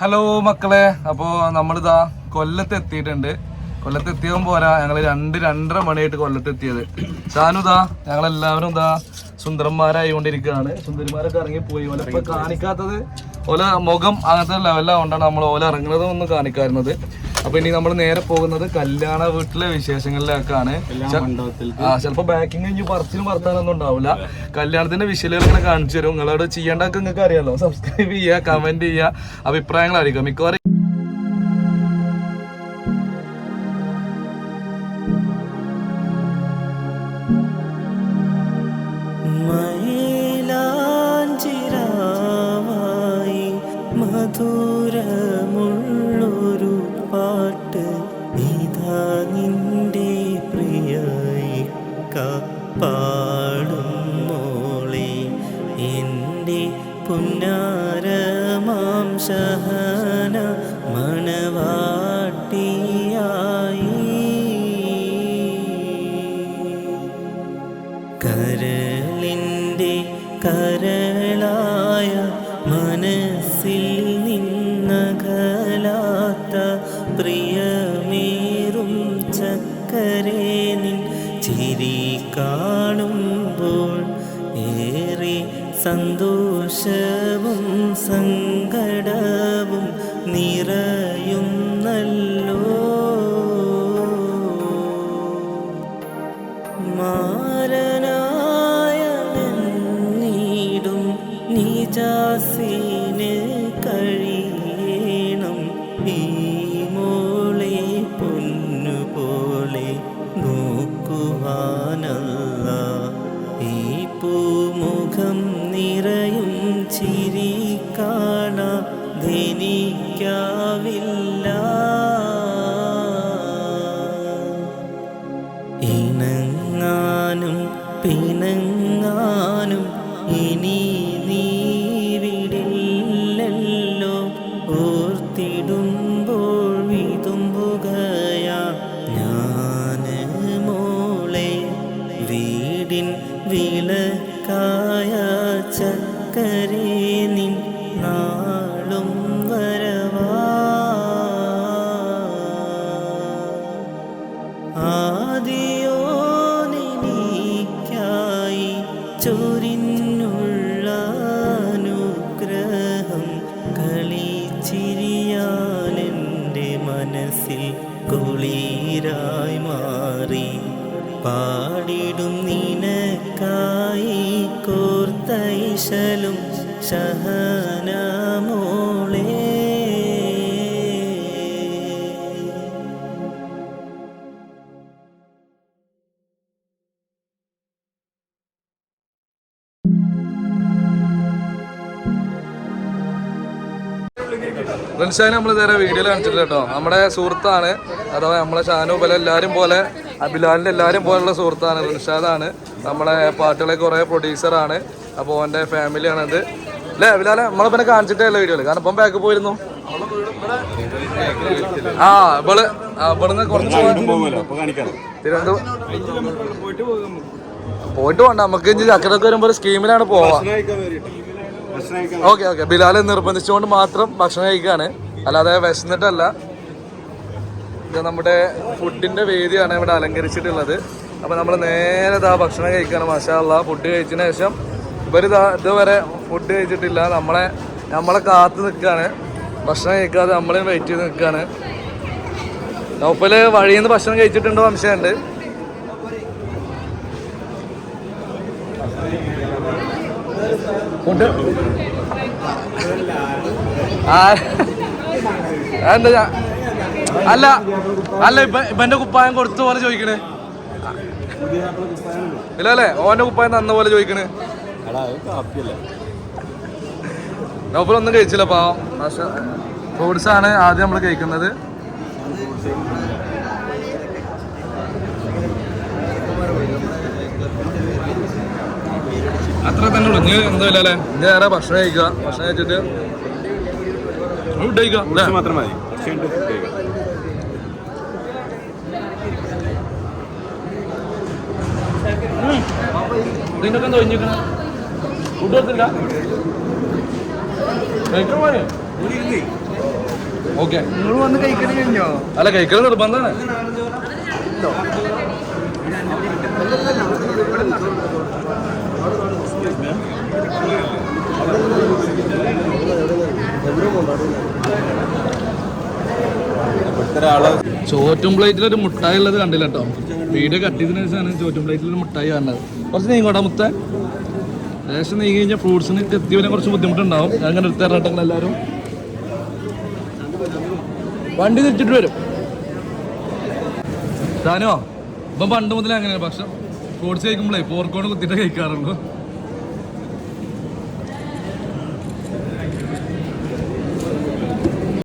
Hello മക്കളെ. അപ്പോ നമ്മളിതാ കൊല്ലത്ത് എത്തിയിട്ടുണ്ട് കൊല്ലത്ത് എത്തിയാൽ പോരാ. ഞങ്ങൾ രണ്ട് രണ്ടര മണിയായിട്ട് കൊല്ലത്ത് എത്തിയത് ഷാനുതാ ഞങ്ങളെല്ലാവരും ഇതാ സുന്ദരന്മാരായിക്കൊണ്ടിരിക്കുകയാണ്. സുന്ദരിമാരൊക്കെ ഇറങ്ങി പോയി. ഓല ഇപ്പൊ കാണിക്കാത്തത് ഓല മുഖം അങ്ങനത്തെ ലെവലാകൊണ്ടാണ് നമ്മൾ ഓല ഇറങ്ങുന്നത് ഒന്ന് കാണിക്കാറുന്നത് അപ്പൊ ഇനി നമ്മൾ നേരെ പോകുന്നത് കല്യാണ വീട്ടിലെ വിശേഷങ്ങളിലേക്കാണ്. ആ ചിലപ്പോ ബാക്കിങ് കഴിഞ്ഞ് പറച്ചിലും വർത്താനൊന്നും ഉണ്ടാവില്ല കല്യാണത്തിന്റെ വിഷയങ്ങൾ ഇങ്ങനെ കാണിച്ചു തരും. നിങ്ങളോട് ചെയ്യേണ്ടതൊക്കെ നിങ്ങൾക്ക് അറിയാലോ. സബ്സ്ക്രൈബ് ചെയ്യുക കമന്റ് ചെയ്യുക. അഭിപ്രായങ്ങൾ അറിയിക്കുക മിക്കവാറും മയിലാഞ്ചിരാവായി ശഹന മണവാട്ടിയായി കരളിന്റെ കരളായ മനസ്സിൽ നിന്നകലാത്ത പ്രിയമേറും ചക്കരേ നിൻ ചിരി സന്തോഷവും സങ്കടവും നിറയുന്നല്ലോ. മാരനായ നീടും നിജാസിന് കാണാതെനിക്കാവില്ല ഇണങ്ങാനും പിണങ്ങാനും ഇനി നീവിടില്ലല്ലോ ഓർത്തിടുമ്പോൾ വിതുമ്പുകയാ ഞാൻ മോളെ. വീടിൻ വിളക്കായ ചക്കരേ നിനക്കായി കോർത്തൈശലും ശഹനമോളേ നമ്മൾ ഇതുവരെ വീഡിയോയിൽ കാണിച്ചിട്ടില്ല കേട്ടോ. നമ്മുടെ സുഹൃത്താണ് അഥവാ നമ്മളെ ഷാനു പോലെ എല്ലാവരും പോലെ ബിലാലിന്റെ എല്ലാവരും പോലുള്ള സുഹൃത്താണ് റിൻഷാദാണ് നമ്മുടെ പാട്ടുകളെ കുറേ പ്രൊഡ്യൂസറാണ് അപ്പോൾ അവന്റെ ഫാമിലിയാണത് അല്ലേ ബിലാലെ നമ്മളെ പിന്നെ കാണിച്ചിട്ടേ വീഡിയോ കാരണം ഇപ്പം ബാക്ക് പോയിരുന്നു. ആ ഇവൾ ഇവിടുന്ന് കുറച്ച് തിരുവനന്തപുരം പോയിട്ട് വേണ്ട നമുക്ക് ചക്കരക്ക് വരുമ്പോൾ ഒരു സ്കീമിലാണ് പോവാ. Okay okay. ബിലാലെ നിർബന്ധിച്ചുകൊണ്ട് മാത്രം ഭക്ഷണം കഴിക്കുകയാണ് അല്ലാതെ വിശന്നിട്ടല്ല. ഇത് നമ്മുടെ ഫുഡിന്റെ വേദിയാണ് ഇവിടെ അലങ്കരിച്ചിട്ടുള്ളത്. അപ്പൊ നമ്മൾ നേരെ ഇതാ ഭക്ഷണം കഴിക്കുകയാണ് മഷാല്ല ഫുഡ് കഴിച്ചതിന് ശേഷം ഇവർ ഇതുവരെ ഫുഡ് കഴിച്ചിട്ടില്ല. നമ്മളെ നമ്മളെ കാത്ത് നിൽക്കുകയാണ് ഭക്ഷണം കഴിക്കാതെ നമ്മളെയും വെയിറ്റ് ചെയ്ത് നിൽക്കുകയാണ് നോപ്പൽ വഴിയിൽ നിന്ന് ഭക്ഷണം കഴിച്ചിട്ടുണ്ടോ സംശയമുണ്ട് ഫുഡ് ആ എന്താ അല്ല അല്ല ഇപ്പൊ ഇവന്റെ കുപ്പായം കൊടുത്ത പോലെ ചോദിക്കണേ. ഇല്ല അല്ലേ? ഓന്റെ കുപ്പായം തന്ന പോലെ ചോദിക്കണേ. ഒന്നും കഴിച്ചില്ല പാവം. ഫ്രൂട്ട്സ് ആണ് ആദ്യം നമ്മൾ കഴിക്കുന്നത്. അത്ര തന്നെ ഉള്ളു. ഇനി എന്തോ ഇല്ല അല്ലേ? ഇനി വേറെ ഭക്ഷണം കഴിക്കുക. ഭക്ഷണം കഴിച്ചിട്ട് ഫുഡ് കഴിക്കുക മാത്രം മതി. Food കഴിക്കാം. ഇതിന്റെ ഒക്കെ തൊഴിഞ്ഞിരിക്കണ ഫുഡ് കൊടുത്തില്ല? കഴിക്കാൻ? ഓക്കെ. നിങ്ങൾ വന്ന് കഴിഞ്ഞോ? അല്ല കഴിക്കൽ നിർബന്ധമാണ് ഇവിടുത്തെ ഒരാളെ ചോറ്റും പ്ലേറ്റിൽ ഒരു മുട്ടായി ഉള്ളത് കണ്ടില്ല കേട്ടോ. വീഡിയോ കട്ടിയതിനു ശേഷമാണ് ചോറ്റും പ്ലേറ്റിൽ ഒരു മുട്ടായി കാണുന്നത്. കുറച്ച് നീങ്ങോട്ടെ മുത്ത. ലേശം നീങ്ങി കഴിഞ്ഞാൽ ഫ്രൂട്ട്സിന് എത്തിയവനെ കുറച്ച് ബുദ്ധിമുട്ടുണ്ടാവും. അങ്ങനെ എടുത്ത് തരട്ടെ എല്ലാവരും വണ്ടി തിരിച്ചിട്ട് വരും. താനോ ഇപ്പം പണ്ട് മുതലേ അങ്ങനെയാണ് പക്ഷെ ഫ്രൂട്ട്സ് കഴിക്കുമ്പോഴേ പോർക്കോണ് കുത്തിയിട്ട് കഴിക്കാറുള്ളൂ.